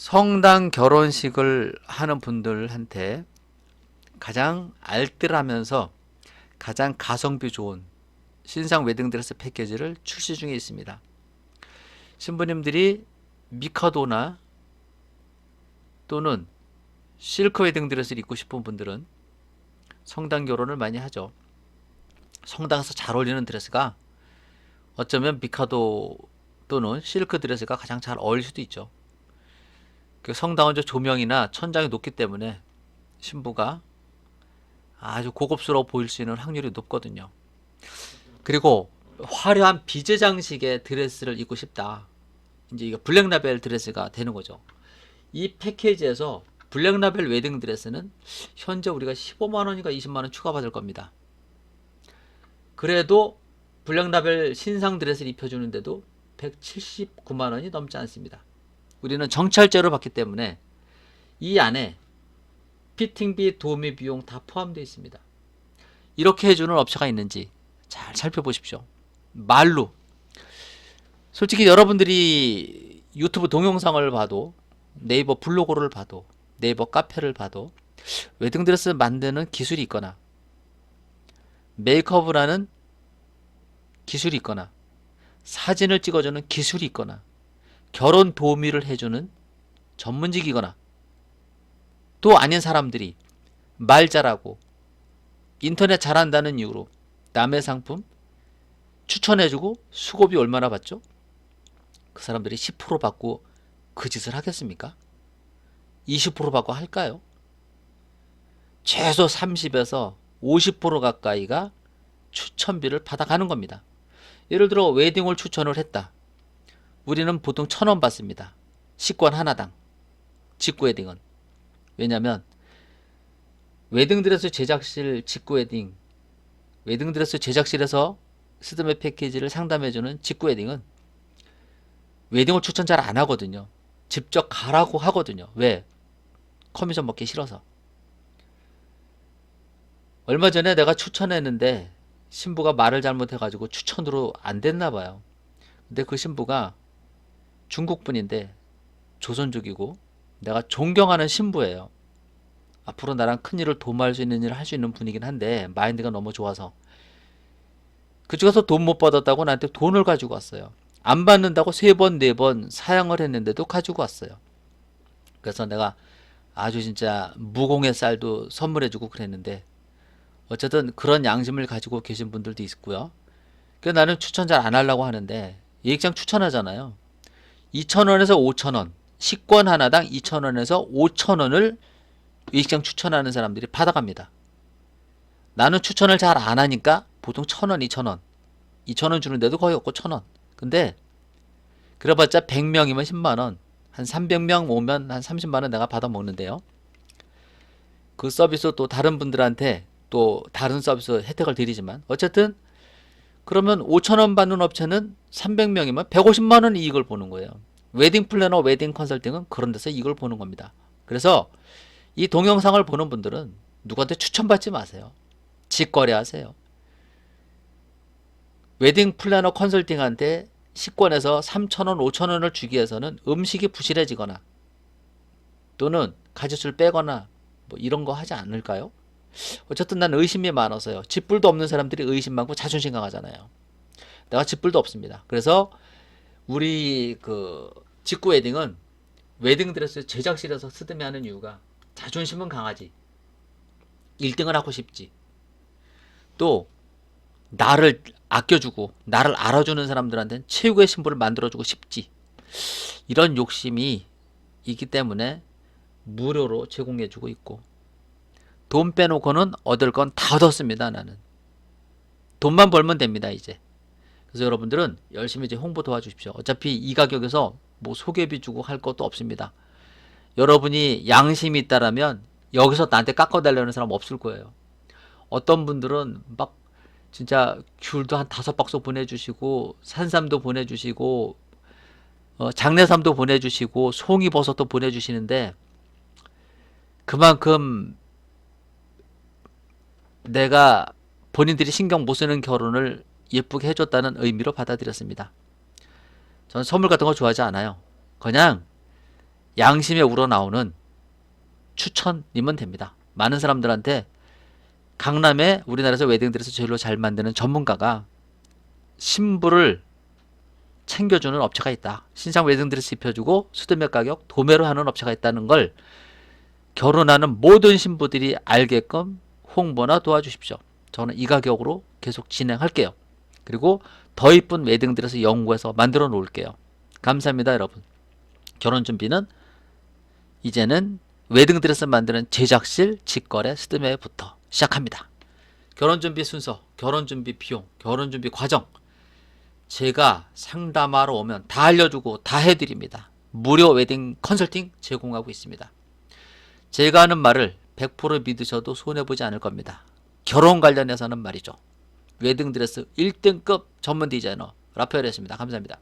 성당 결혼식을 하는 분들한테 가장 알뜰하면서 가장 가성비 좋은 신상 웨딩드레스 패키지를 출시 중에 있습니다. 신부님들이 미카도나 또는 실크 웨딩드레스를 입고 싶은 분들은 성당 결혼을 많이 하죠. 성당에서 잘 어울리는 드레스가 어쩌면 미카도 또는 실크 드레스가 가장 잘 어울릴 수도 있죠. 그 성당은 저 조명이나 천장이 높기 때문에 신부가 아주 고급스러워 보일 수 있는 확률이 높거든요. 그리고 화려한 비제 장식의 드레스를 입고 싶다. 이제 이거 블랙라벨 드레스가 되는 거죠. 이 패키지에서 블랙라벨 웨딩 드레스는 현재 우리가 15만 원인가 20만 원 추가 받을 겁니다. 그래도 블랙라벨 신상 드레스를 입혀주는데도 179만 원이 넘지 않습니다. 우리는 정찰제로 받기 때문에 이 안에 피팅비, 도우미 비용 다 포함되어 있습니다. 이렇게 해주는 업체가 있는지 잘 살펴보십시오. 말로. 솔직히 여러분들이 유튜브 동영상을 봐도 네이버 블로그를 봐도 네이버 카페를 봐도 웨딩드레스 만드는 기술이 있거나 메이크업을 는 기술이 있거나 사진을 찍어주는 기술이 있거나 결혼 도우미를 해주는 전문직이거나 또 아닌 사람들이 말 잘하고 인터넷 잘한다는 이유로 남의 상품 추천해주고 수고비 얼마나 받죠? 그 사람들이 10% 받고 그 짓을 하겠습니까? 20% 받고 할까요? 최소 30에서 50% 가까이가 추천비를 받아가는 겁니다. 예를 들어 웨딩홀 추천을 했다. 우리는 보통 천 원 받습니다. 식권 하나당. 직구 웨딩은. 왜냐면 웨딩드레스 제작실 직구 웨딩 웨딩드레스 제작실에서 스드메 패키지를 상담해주는 직구 웨딩은 웨딩을 추천 잘 안 하거든요. 직접 가라고 하거든요. 왜? 커미션 먹기 싫어서. 얼마 전에 내가 추천했는데 신부가 말을 잘못해가지고 추천으로 안 됐나 봐요. 근데 그 신부가 중국 분인데 조선족이고 내가 존경하는 신부예요. 앞으로 나랑 큰 일을 도모할 수 있는 일을 할 수 있는 분이긴 한데 마인드가 너무 좋아서 그중에서 돈 못 받았다고 나한테 돈을 가지고 왔어요. 안 받는다고 세 번, 네 번 사양을 했는데도 가지고 왔어요. 그래서 내가 아주 진짜 무공의 쌀도 선물해주고 그랬는데 어쨌든 그런 양심을 가지고 계신 분들도 있고요. 그 나는 추천 잘 안 하려고 하는데 예익장 추천하잖아요. 2,000원에서 5,000원, 식권 하나당 2,000원에서 5,000원을 예익장 추천하는 사람들이 받아갑니다. 나는 추천을 잘 안 하니까 보통 1,000원, 2,000원, 2,000원 주는데도 거의 없고 1,000원. 근데 그래봤자 100명이면 10만원, 한 300명 오면 한 30만원 내가 받아 먹는데요. 그 서비스 또 다른 분들한테 또 다른 서비스 혜택을 드리지만 어쨌든 그러면 5천원 받는 업체는 300명이면 150만 원 이익을 보는 거예요. 웨딩 플래너, 웨딩 컨설팅은 그런 데서 이익을 보는 겁니다. 그래서 이 동영상을 보는 분들은 누구한테 추천받지 마세요. 직거래 하세요. 웨딩 플래너 컨설팅한테 식권에서 3천원, 5천원을 주기 위해서는 음식이 부실해지거나 또는 가짓수를 빼거나 뭐 이런 거 하지 않을까요? 어쨌든 난 의심이 많아서요. 집불도 없는 사람들이 의심 많고 자존심 강하잖아요. 내가 집불도 없습니다. 그래서 우리 그 직구 웨딩은 웨딩 드레스 제작실에서 쓰듬해 하는 이유가 자존심은 강하지. 1등을 하고 싶지. 또 나를 아껴주고 나를 알아주는 사람들한테는 최고의 신부를 만들어주고 싶지. 이런 욕심이 있기 때문에 무료로 제공해주고 있고 돈 빼놓고는 얻을 건 다 얻었습니다. 나는. 돈만 벌면 됩니다. 이제. 그래서 여러분들은 열심히 이제 홍보 도와주십시오. 어차피 이 가격에서 뭐 소개비 주고 할 것도 없습니다. 여러분이 양심이 있다라면 여기서 나한테 깎아달라는 사람 없을 거예요. 어떤 분들은 막 진짜 귤도 한 다섯 박스 보내주시고 산삼도 보내주시고 어, 장내삼도 보내주시고 송이버섯도 보내주시는데 그만큼 내가 본인들이 신경 못 쓰는 결혼을 예쁘게 해줬다는 의미로 받아들였습니다. 저는 선물 같은 거 좋아하지 않아요. 그냥 양심에 우러나오는 추천이면 됩니다. 많은 사람들한테 강남에 우리나라에서 웨딩드레스 제일로 잘 만드는 전문가가 신부를 챙겨주는 업체가 있다. 신상 웨딩드레스 입혀주고 수도매 가격 도매로 하는 업체가 있다는 걸 결혼하는 모든 신부들이 알게끔 홍보나 도와주십시오. 저는 이 가격으로 계속 진행할게요. 그리고 더 이쁜 웨딩드레스 연구해서 만들어 놓을게요. 감사합니다, 여러분. 결혼 준비는 이제는 웨딩드레스 만드는 제작실 직거래 스드메부터 시작합니다. 결혼 준비 순서, 결혼 준비 비용, 결혼 준비 과정 제가 상담하러 오면 다 알려주고 다 해드립니다. 무료 웨딩 컨설팅 제공하고 있습니다. 제가 하는 말을 100% 믿으셔도 손해보지 않을 겁니다. 결혼 관련해서는 말이죠. 웨딩드레스 1등급 전문 디자이너 라페엘이었습니다. 감사합니다.